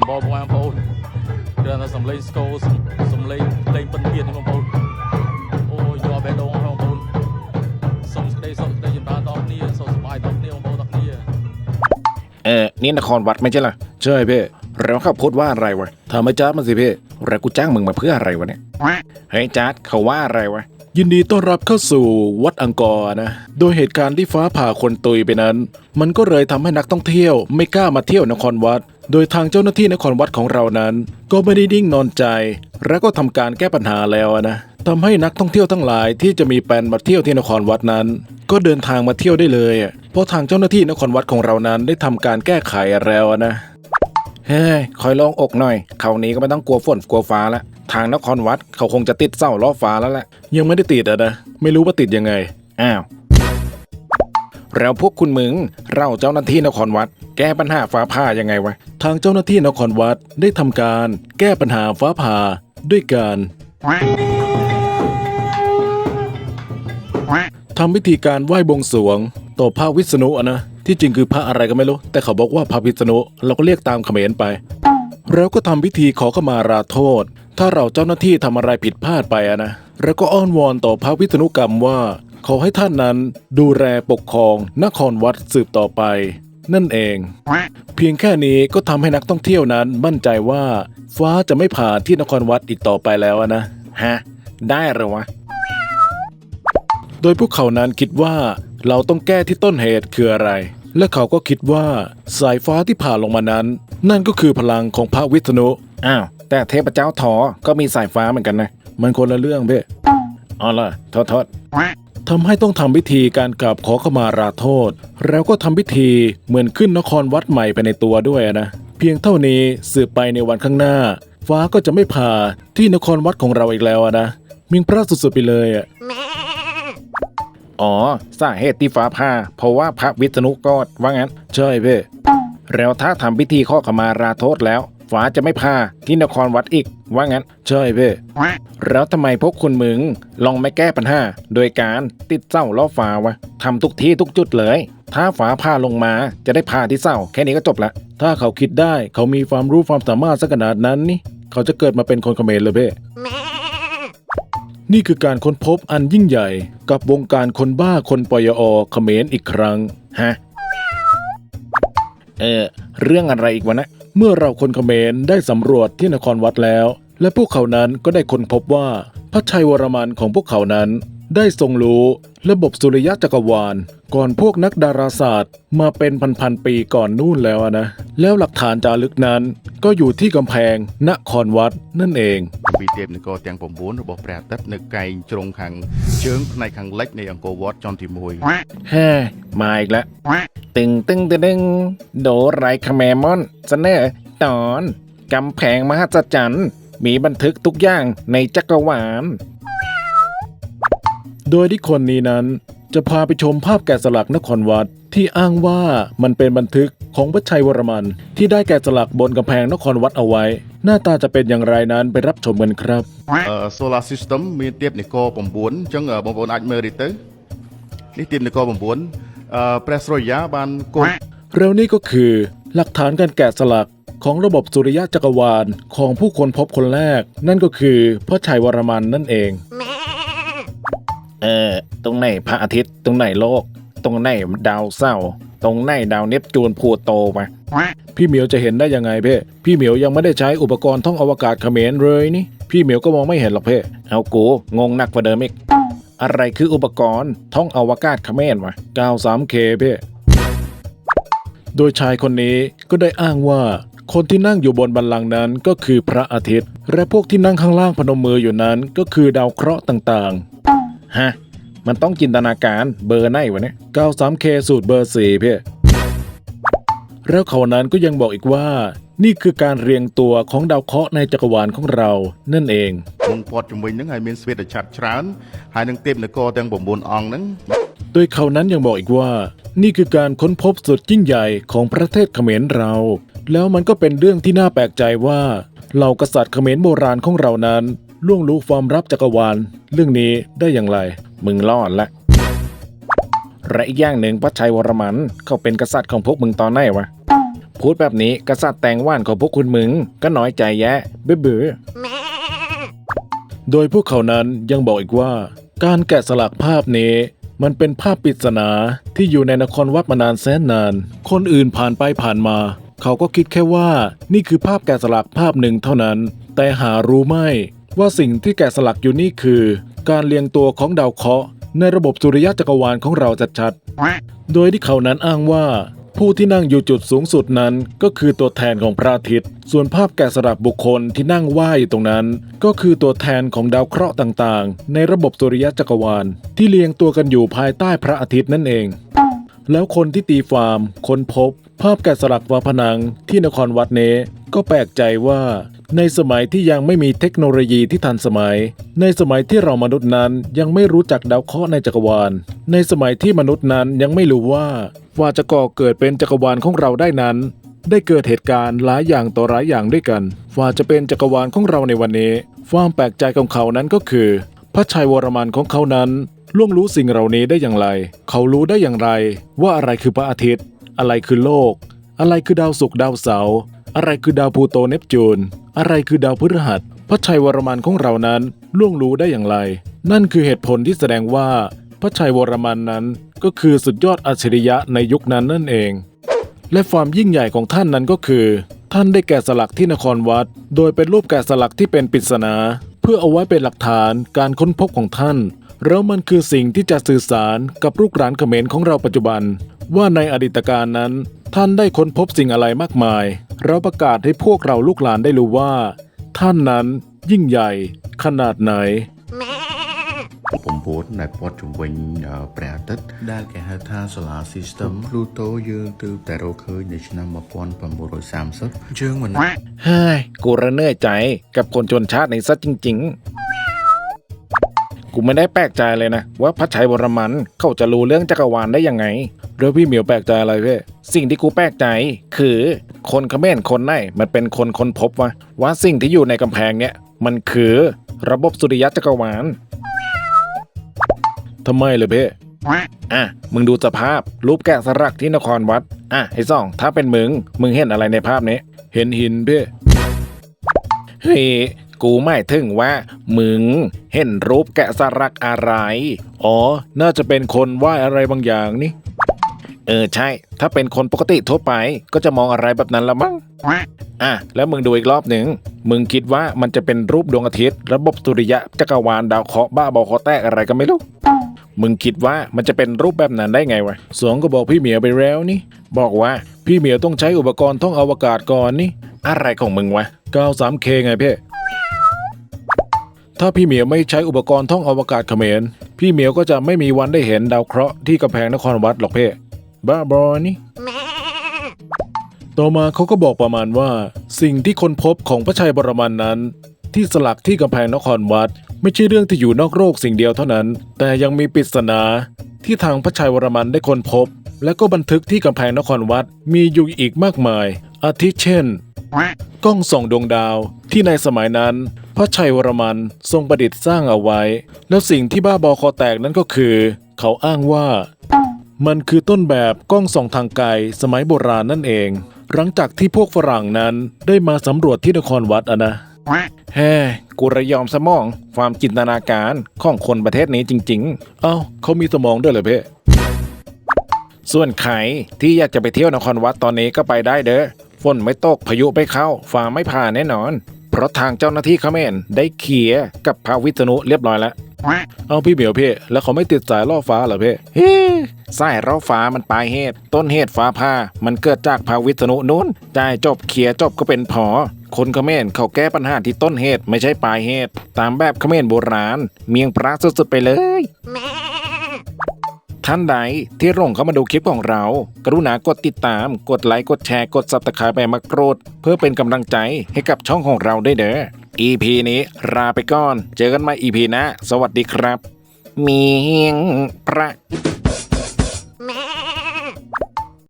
សម្បូរបងប្អូនគ្រាន់តែសំឡេងស្គរសំសំឡេងភ្លេងពិនទៀតបងប្អូនអូយយកបេះដូងបងប្អូនសូមសេចក្តីសុខសេចក្តីចម្រើនដល់គ្នាសូមសប្បាយដល់គ្នាបងប្អូនទាំងគ្នា เออนี่นครวัดไม่ใช่เหรอใช่พี่แล้วเขาพูดว่าอะไรวะถามไอ้จ๊าดมาสิพี่แล้วกูจ้างมึงมาเพื่ออะไรวะเนี่ยเฮ้ยจ๊าดเขาว่าอะไรวะ ยินดีต้อนรับเข้าสู่วัดอังกอร์นะ โดยเหตุการณ์ที่ฟ้าผ่าคนตุยไปนั้น มันก็เลยทำให้นักท่องเที่ยวไม่กล้ามาเที่ยวนครวัด โดยทางเจ้าหน้าที่นครวัดของเรานั้น ก็ไม่ได้นิ่งนอนใจ และก็ทำการแก้ปัญหาแล้วนะทำให้นักท่องเที่ยวทั้งหลายที่จะมีแปลนมาเที่ยวที่นครวัดนั้น ก็เดินทางมาเที่ยวได้เลย เพราะทางเจ้าหน้าที่นครวัดของเรานั้นได้ทำการแก้ไขแล้วนะเฮ้ยคอยลองอกหน่อยคราวนี้ก็ไม่ต้องกลัวฝนกลัวฟ้าละ ทางนครวัดเขาคงจะติดเสาล้อฟ้าแล้วแหละ ยังไม่ได้ติดอะนะ ไม่รู้ว่าติดยังไง อ้าว แล้วพวกคุณมึง เราเจ้าหน้าที่นครวัด แก้ปัญหาฟ้าผ่ายังไงวะ ทางเจ้าหน้าที่นครวัดได้ทำการแก้ปัญหาฟ้าผ่าด้วยการทำพิธีการไหว้บวงสรวง ต่อพระวิษณุอะนะ ที่จริงคือพระอะไรก็ไม่รู้ แต่เขาบอกว่าพระวิษณุเราก็เรียกตามเขมรไปแล้วก็ทำพิธีขอขมาราโทษ ถ้าเราเจ้าหน้าที่ทำอะไรผิดพลาดไปอะนะ แล้วก็อ้อนวอนต่อพระวิษณุกรรมว่า ขอให้ท่านนั้นดูแลปกครองนครวัดสืบต่อไป นั่นเอง เพียงแค่นี้ก็ทำให้นักท่องเที่ยวนั้นมั่นใจว่า ฟ้าจะไม่ผ่าที่นครวัดอีกต่อไปแล้วนะฮะได้หรอวะโดยพวกเขานั้นคิดว่าเราต้องแก้ที่ต้นเหตุคืออะไร และเขาก็คิดว่าสายฟ้าที่ผ่าลงมานั้น นั่นก็คือพลังของพระวิษณุอ้าว แต่เทพเจ้าถอก็มีสายฟ้าเหมือนกันนะ มันคนละเรื่องเพ่อ๋อเหรอทษโทษทำให้ต้องทำพิธีการกราบขอขมาราโทษ แล้วก็ทำพิธีเหมือนขึ้นนครวัดใหม่ไปในตัวด้วยนะ เพียงเท่านี้สืบไปในวันข้างหน้า ฟ้าก็จะไม่ผ่าที่นครวัดของเราอีกแล้วนะมิงพระสุดๆไปเลยอะอ๋อสาเหตุที่ฟ้าผ่าเพราะว่าพระวิษณุกอดว่างั้น ใช่เพ่แล้วถ้าทำพิธีข้อขมาราโทษแล้ว ฟ้าจะไม่ผ่าที่นครวัดอีก ว่างั้นใช่เพ่แล้วทำไมพวกคุณมึงลองไม่แก้ปัญหา โดยการติดเส้าล้อฟ้าวะทำทุกที่ทุกจุดเลย ถ้าฟ้าผ่าลงมาจะได้ผ่าที่เส้าแค่นี้ก็จบละ ถ้าเขาคิดได้เขามีความรู้ความสามารถสักขนาดนั้นนี่เขาจะเกิดมาเป็นคนเขมรเลยเพ่นี่คือการค้นพบอันยิ่งใหญ่กับวงการคนบ้าคนปยอเขมรอีกครั้งฮะเออเรื่องอะไรอีกวะนะ เมื่อเราคนเขมรได้สำรวจที่นครวัดแล้ว และพวกเขานั้นก็ได้ค้นพบว่าพระชัยวรมันของพวกเขานั้น ได้ทรงรู้ระบบสุริยะจักรวาล ก่อนพวกนักดาราศาสตร์ มาเป็นพันๆปีก่อนนู่นแล้วนะ แล้วหลักฐานจารึกนั้น ก็อยู่ที่กำแพงนครวัดนั่นเอง ពីទេពនគរទាំង9របស់ព្រះអាទិត្យនៅកែងជ្រុងខាងជើងផ្នែកខាងលិចនៃអង្គរវត្តជាន់ទី1 แฮ่มาอีกแล้ว ตึงตึงตึงตึงโดไรคาแมมอนเสนอตอนกำแพงมหัศจรรย์มีบันทึกทุกอย่างในจักรวาล โดยที่คนนี้นั้น จะพาไปชมภาพแกะสลักนครวัด ที่อ้างว่ามันเป็นบันทึกของพระชัยวรมัน ที่ได้แกะสลักบนกำแพงนครวัดเอาไว้ หน้าตาจะเป็นอย่างไรนั้นไปรับชมกันครับ អឺ Solar System មានទេពនគរ9អញ្ចឹងអឺបងប្អូនអាចមើលនេះទៅនេះទេពនគរ9អឺព្រះស្រយាបានកូន แล้วนี่ก็คือหลักฐานการแกะสลักของระบบสุริยะจักรวาลของผู้คนพบคนแรก นั่นก็คือพระชัยวรมันนั่นเอง เออ ตรงไหนพระอาทิตย์ ตรงไหนโลก ตรงไหนดาวเสาร์ ตรงไหนดาวเนปจูนพูโตมาพี่เหมียวจะเห็นได้ยังไงเพ่พี่เหมียวยังไม่ได้ใช้อุปกรณ์ท่องอวกาศเขมรเลยนี่ พี่เหมียวก็มองไม่เห็นหรอกเพ่เอากูงงหนักกว่าเดิมอีกอะไรคืออุปกรณ์ท่องอวกาศเขมรวะ 93K เพ่โดยชายคนนี้ก็ได้อ้างว่าคนที่นั่งอยู่บนบัลลังนั้นก็คือพระอาทิตย์ และพวกที่นั่งข้างล่างพนมมืออยู่นั้นก็คือดาวเคราะห์ต่างๆ ฮะ มันต้องจินตนาการเบอร์ไหนวะเนี่ย 93K สูตรเบอร์สี่พี่แล้วเขานั้นก็ยังบอกอีกว่า นี่คือการเรียงตัวของดาวเคราะห์ในจักรวาลของเรานั่นเองมงพอดจมวินนั้นให้มีสเวตชัดชรานหายนังเต็มในกอแตงบมบนอองนั้นโดยเขานั้นยังบอกอีกว่า นี่คือการค้นพบสุดยิ่งใหญ่ของประเทศเขมรเรา แล้วมันก็เป็นเรื่องที่น่าแปลกใจว่าเหล่ากษัตริย์เขมรโบราณของเรานั้น ล่วงรู้ความลับจักรวาล เรื่องนี้ได้อย่างไร มึงรอดละและอีกอย่างหนึ่งพระชัยวรมันเขาเป็นกษัตริย์ของพวกมึงตอนไหนวะพูดแบบนี้กษัตริย์แต่งว่านของพวกคุณมึงก็น้อยใจแยะเบื่อเบื่อโดยพวกเขานั้นยังบอกอีกว่า การแกะสลักภาพนี้ มันเป็นภาพปริศนาที่อยู่ในนครวัดมานานแสนนาน คนอื่นผ่านไปผ่านมา เขาก็คิดแค่ว่า นี่คือภาพแกะสลักภาพหนึ่งเท่านั้น แต่หารู้ไม่ ว่าสิ่งที่แกะสลักอยู่นี่คือ การเรียงตัวของดาวเคราะห์ในระบบสุริยะจักรวาลของเราชัดๆ โดยที่เขานั้นอ้างว่า ผู้ที่นั่งอยู่จุดสูงสุดนั้นก็คือตัวแทนของพระอาทิตย์ ส่วนภาพแกะสลักบุคคลที่นั่งไหวอยู่ตรงนั้น ก็คือตัวแทนของดาวเคราะห์ต่างๆ ในระบบสุริยะจักรวาล ที่เรียงตัวกันอยู่ภายใต้พระอาทิตย์นั่นเอง แล้วคนที่ตีฟาร์มค้นพบ ภาพแกะสลักฝาผนังที่นครวัดเน ก็แปลกใจว่าในสมัยที่ยังไม่มีเทคโนโลยีที่ทันสมัย ในสมัยที่เรามนุษย์นั้นยังไม่รู้จักดาวเคราะห์ในจักรวาล ในสมัยที่มนุษย์นั้นยังไม่รู้ว่าว่าจะก่อเกิดเป็นจักรวาลของเราได้นั้น ได้เกิดเหตุการณ์หลายอย่างต่อหลายอย่างด้วยกัน ว่าจะเป็นจักรวาลของเราในวันนี้ ความแปลกใจของเขานั้นก็คือ พระชัยวรมันของเขานั้นล่วงรู้สิ่งเหล่านี้ได้อย่างไร เขารู้ได้อย่างไร ว่าอะไรคือพระอาทิตย์ อะไรคือโลก อะไรคือดาวศุกร์ดาวเสาร์ อะไรคือดาวพูโตเนปจูน อะไรคือดาวพฤหัสพระชัยวรมันของเรานั้นล่วงรู้ได้อย่างไร นั่นคือเหตุผลที่แสดงว่า พระชัยวรมันนั้นก็คือสุดยอดอัจฉริยะในยุคนั้นนั่นเอง และความยิ่งใหญ่ของท่านนั้นก็คือ ท่านได้แกะสลักที่นครวัด โดยเป็นรูปแกะสลักที่เป็นปริศนา เพื่อเอาไว้เป็นหลักฐานการค้นพบของท่านแล้วมันคือสิ่งที่จะสื่อสารกับลูกหลานเขมรของเราปัจจุบัน ว่าในอดีตการนั้น ท่านได้ค้นพบสิ่งอะไรมากมาย เราประกาศให้พวกเราลูกหลานได้รู้ว่า ท่านนั้นยิ่งใหญ่ ขนาดไหน 9ដែលព័ទ្ធជំវិញអឺព្រះអាទិត្យដែលគេហៅថា Solar System Pluto យើងទើបតែរកឃើញនៅឆ្នាំ1930យើងមិន เฮ้ย กูระเนื่อยใจกับคนชนชาติในซัดจริง ๆ กูไม่ได้แปลกใจเลยนะ ว่าพระชัยวรมันเขาจะรู้เรื่องจักรวาลได้ยังไงแล้วพี่เหมียวแปลกใจอะไรเพ่สิ่งที่กูแปลกใจ คือคนเขมรคนไหนมันเป็นคนค้นพบว่าว่าสิ่งที่อยู่ในกำแพงเนี่ยมันคือระบบสุริยะจักรวาลทำไมเลยเพ่อะ มึงดูสภาพรูปแกะสลักที่นครวัด อะไอ้ซ่อง ถ้าเป็นมึง มึงเห็นอะไรในภาพนี้ เห็นหินเพ่เฮ้ย กูไม่ถึงว่า มึง เห็นรูปแกะสลักอะไร อ๋อ น่าจะเป็นคนไหวอะไรบางอย่างนี่ เออใช่ ถ้าเป็นคนปกติทั่วไปก็จะมองอะไรแบบนั้นละมั้ง อะ แล้วมึงดูอีกรอบหนึ่ง มึงคิดว่ามันจะเป็นรูปดวงอาทิตย์ ระบบสุริยะจักรวาลดาวเคราะห์บ้าบอคอแตกอะไรก็ไม่รู้มึงคิดว่ามันจะเป็นรูปแบบนั้นได้ไงวะสองก็บอกพี่เหมียวไปแล้วนี่ บอกว่าพี่เหมียวต้องใช้อุปกรณ์ท่องอวกาศก่อนนี่ อะไรของมึงวะ 93K ไงเพ่ ถ้าพี่เหมียวไม่ใช้อุปกรณ์ท่องอวกาศเขมร พี่เหมียวก็จะไม่มีวันได้เห็นดาวเคราะห์ที่กำแพงนครวัดหรอกเพ่บ้าบอนี่ต่อมาเขาก็บอกประมาณว่า สิ่งที่คนพบของพระชัยบรมันนั้น ที่สลักที่กำแพงนครวัด ไม่ใช่เรื่องที่อยู่นอกโลกสิ่งเดียวเท่านั้น แต่ยังมีปริศนาที่ทางพระชัยวรมันได้ค้นพบ และก็บันทึกที่กำแพงนครวัดมีอยู่อีกมากมาย อาทิเช่น กล้องส่องดวงดาวที่ในสมัยนั้น พระชัยวรมันทรงประดิษฐ์สร้างเอาไว้ แล้วสิ่งที่บ้าบอคอแตกนั้นก็คือ เขาอ้างว่า มันคือต้นแบบกล้องส่องทางไกลสมัยโบราณนั่นเอง หลังจากที่พวกฝรั่งนั้นได้มาสำรวจที่นครวัดอะนะแฮ่กูระยอมสมองความจินตนาการของคนประเทศนี้จริง ๆ เอ้าเขามีสมองด้วยเหรอเพ่ส่วนใครที่อยากจะไปเที่ยวนครวัดตอนนี้ก็ไปได้เด้อฝนไม่ตกพายุไม่เข้าฟ้าไม่ผ่าแน่นอน เพราะทางเจ้าหน้าที่เขมรได้เคลียร์กับพระวิษณุเรียบร้อยแล้ว เอาพี่เหมียวเพ่แล้วเขาไม่ติดสายล่อฟ้าเหรอเพ่เฮ้สายล่อฟ้ามันปลายเหตุ ต้นเหตุฟ้าผ่ามันเกิดจากพระวิษณุนู้นจ่ายจบเคลียร์จบก็เป็นพอคนเขมรเขาแก้ปัญหาที่ต้นเหตุไม่ใช่ปลายเหตุ ตามแบบเขมรโบราณ เมียงพระสุดๆไปเลย ท่านใดที่ร่งเข้ามาดูคลิปของเรา กรุณากดติดตาม กดไลค์ กดแชร์ กดซับสไครป์ไปมากรดเพื่อเป็นกำลังใจให้กับช่องของเราได้เด้อ EP นี้ลาไปก่อน เจอกันใหม่ EP หนะ สวัสดีครับเมียงพระ